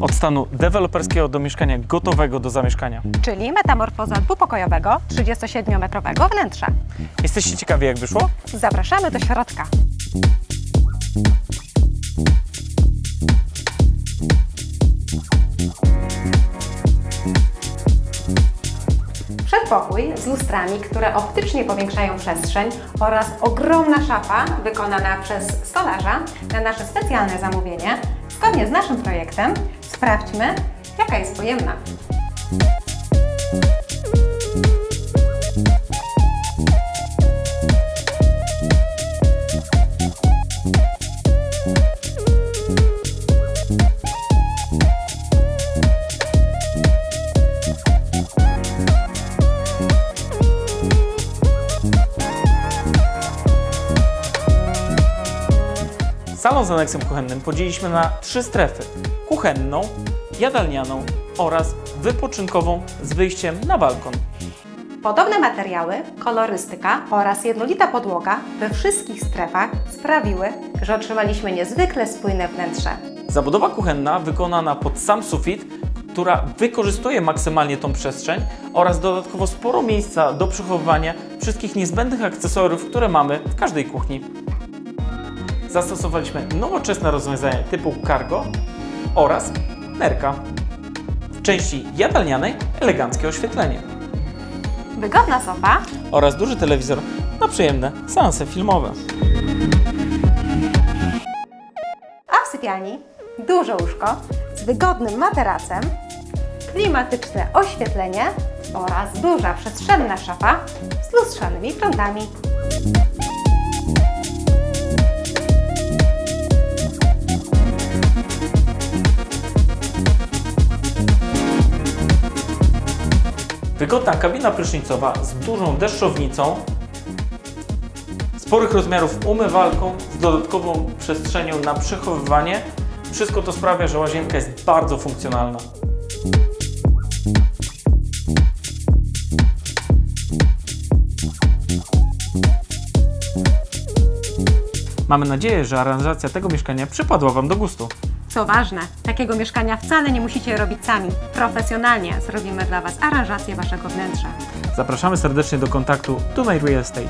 Od stanu deweloperskiego do mieszkania gotowego do zamieszkania. czyli metamorfoza dwupokojowego 37-metrowego wnętrza. Jesteście ciekawi jak wyszło? Zapraszamy do środka. Przedpokój z lustrami, które optycznie powiększają przestrzeń oraz ogromna szafa wykonana przez stolarza na nasze specjalne zamówienie. Zgodnie z naszym projektem sprawdźmy, jaka jest pojemna. Salon z aneksem kuchennym podzieliliśmy na trzy strefy. Kuchenną, jadalnianą oraz wypoczynkową z wyjściem na balkon. Podobne materiały, kolorystyka oraz jednolita podłoga we wszystkich strefach sprawiły, że otrzymaliśmy niezwykle spójne wnętrze. Zabudowa kuchenna wykonana pod sam sufit, która wykorzystuje maksymalnie tą przestrzeń oraz dodatkowo sporo miejsca do przechowywania wszystkich niezbędnych akcesoriów, które mamy w każdej kuchni. Zastosowaliśmy nowoczesne rozwiązania typu cargo oraz nerka. W części jadalnianej eleganckie oświetlenie Wygodna sofa, oraz duży telewizor na przyjemne seanse filmowe. a w sypialni duże łóżko z wygodnym materacem, klimatyczne oświetlenie oraz duża przestrzenna szafa z lustrzanymi prądami. Wygodna kabina prysznicowa z dużą deszczownicą, sporych rozmiarów umywalką z dodatkową przestrzenią na przechowywanie. Wszystko to sprawia, że łazienka jest bardzo funkcjonalna. Mamy nadzieję, że aranżacja tego mieszkania przypadła Wam do gustu. Co ważne, takiego mieszkania wcale nie musicie robić sami. Profesjonalnie zrobimy dla Was aranżację Waszego wnętrza. Zapraszamy serdecznie do kontaktu Tunaj Real Estate.